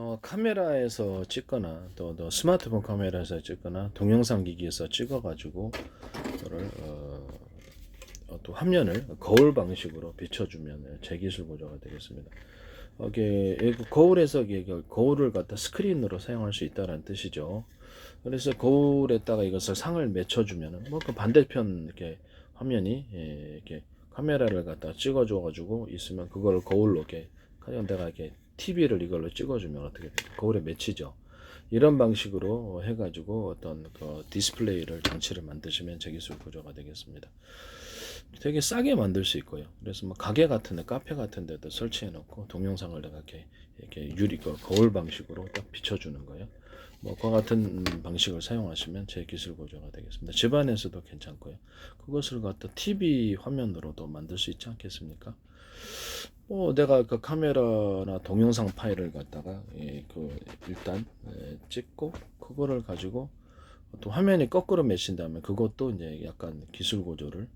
어, 카메라에서 찍거나 또, 또 스마트폰 카메라에서 찍거나 동영상 기기에서 찍어가지고 그거를 어, 어, 또 화면을 거울 방식으로 비춰주면 제기술 구조가 되겠습니다. 어, 이게 이 거울에서 이게 거울을 갖다 스크린으로 사용할 수 있다는 뜻이죠. 그래서 거울에다가 이것을 상을 맺혀주면은 뭐그 반대편 이렇게 화면이 예, 이렇게 카메라를 갖다 찍어줘가지고 있으면 그걸 거울로 이렇게 내가 이렇게 TV를 이걸로 찍어주면 어떻게 돼요? 거울에 맺히죠. 이런 방식으로 해가지고 어떤 그 디스플레이를 장치를 만드시면 제기술 구조가 되겠습니다. 되게 싸게 만들 수 있고요. 그래서 뭐 가게 같은데 카페 같은데도 설치해 놓고 동영상을 이렇게 이렇게 유리 그 거울 방식으로 딱 비춰주는 거예요. 뭐 그와 같은 방식을 사용하시면 제 기술 구조가 되겠습니다. 집안에서도 괜찮고요. 그것을 갖다 TV 화면으로도 만들 수 있지 않겠습니까? 뭐 내가 그 카메라나 동영상 파일을 갖다가 예, 그 일단 예, 찍고 그거를 가지고 또 화면이 거꾸로 맺힌다면 그것도 이제 약간 기술 구조를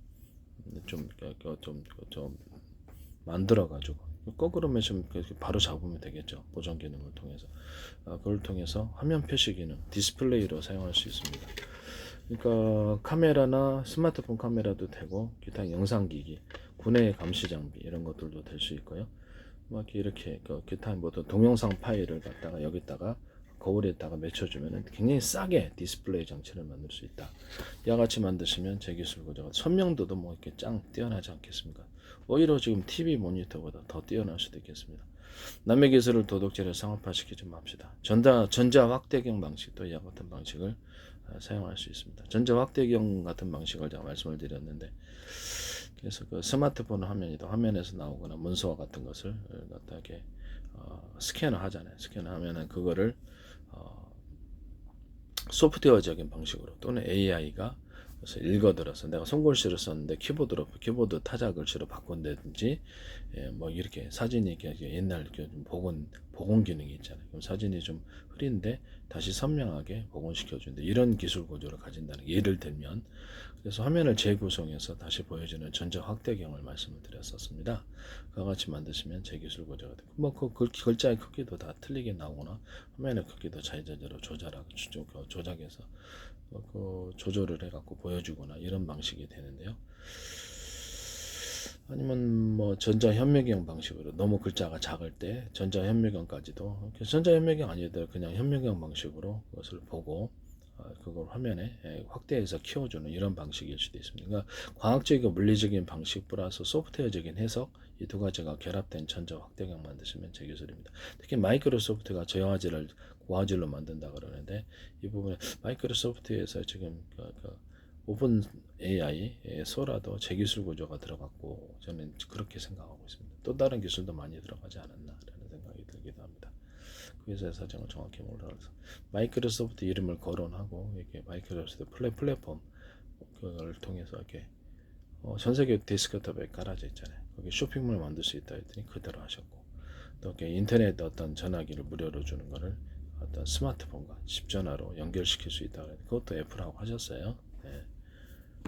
좀좀 좀 만들어 가지고 맺으면 그렇게 바로 잡으면 되겠죠 보정 기능을 통해서 아, 그걸 통해서 화면 표시 기능 디스플레이로 사용할 수 있습니다. 그러니까 카메라나 스마트폰 카메라도 되고 기타 영상기기, 구내 감시 장비 이런 것들도 될 수 있고요. 막 이렇게 그 기타 뭐 동영상 파일을 갖다가 여기다가 거울에다가 맺혀주면 굉장히 싸게 디스플레이 장치를 만들 수 있다. 이와 같이 만드시면 제 기술 구조가 선명도도 뭐 이렇게 짱 뛰어나지 않겠습니까? 오히려 지금 TV 모니터보다 더 뛰어날 수도 있겠습니다. 남의 기술을 도덕질에 상업화시키지 맙시다. 전자 전자 확대경 방식도 이와 같은 방식을 어, 사용할 수 있습니다. 전자 확대경 같은 방식을 제가 말씀을 드렸는데 그래서 그 스마트폰 화면이다 화면에서 나오거나 문서와 같은 것을 갖다 이렇게 어, 스캐너 하잖아요. 스캐너 하면은 그거를 어, 소프트웨어적인 방식으로 또는 AI가 그래서 읽어들어서 내가 손글씨를 썼는데 키보드로 키보드 타자 글씨로 바꾼다든지 예, 뭐 이렇게 사진이 이렇게 옛날 이렇게 좀 복원 복원 기능이 있잖아요. 그럼 사진이 좀 흐린데 다시 선명하게 복원시켜 준다. 이런 기술 구조를 가진다는 게 예를 들면 그래서 화면을 재구성해서 다시 보여주는 전자 확대경을 말씀을 드렸었습니다. 그와 같이 만드시면 재기술 구조가 되고 뭐그 글자의 크기도 다 틀리게 나오거나 화면의 크기도 자유자재로 조절하고 조작해서 그 조절을 해갖고 보여주거나 이런 방식이 되는데요. 아니면 뭐 전자 현미경 방식으로 너무 글자가 작을 때 전자 현미경까지도 전자 현미경 아니더라도 그냥 현미경 방식으로 그것을 보고 어, 그걸 화면에 예, 확대해서 키워주는 이런 방식일 수도 있습니다. 그러니까 과학적이고 물리적인 방식 플러스 소프트웨어적인 해석 이 두 가지가 결합된 전자 확대경 만드시면 제 기술입니다. 특히 마이크로소프트가 저화질을 고화질로 만든다 그러는데 이 부분에 마이크로소프트에서 지금 그, 그 오픈 AI에서라도 제 기술 구조가 들어갔고 저는 그렇게 생각하고 있습니다. 또 다른 기술도 많이 들어가지 않았나라는 생각이 들기도 합니다. 그 회사의 사정을 정확히 몰라서 마이크로소프트 이름을 거론하고 이렇게 마이크로소프트 플랫 플랫폼 그걸 통해서 이렇게 어, 전 세계 데스크톱에 깔아져 있잖아요. 거기 쇼핑몰 만들 수 있다 했더니 그대로 하셨고 또 인터넷 어떤 전화기를 무료로 주는 거를 어떤 스마트폰과 집 전화로 연결시킬 수 있다 그랬는데 그것도 애플하고 하셨어요.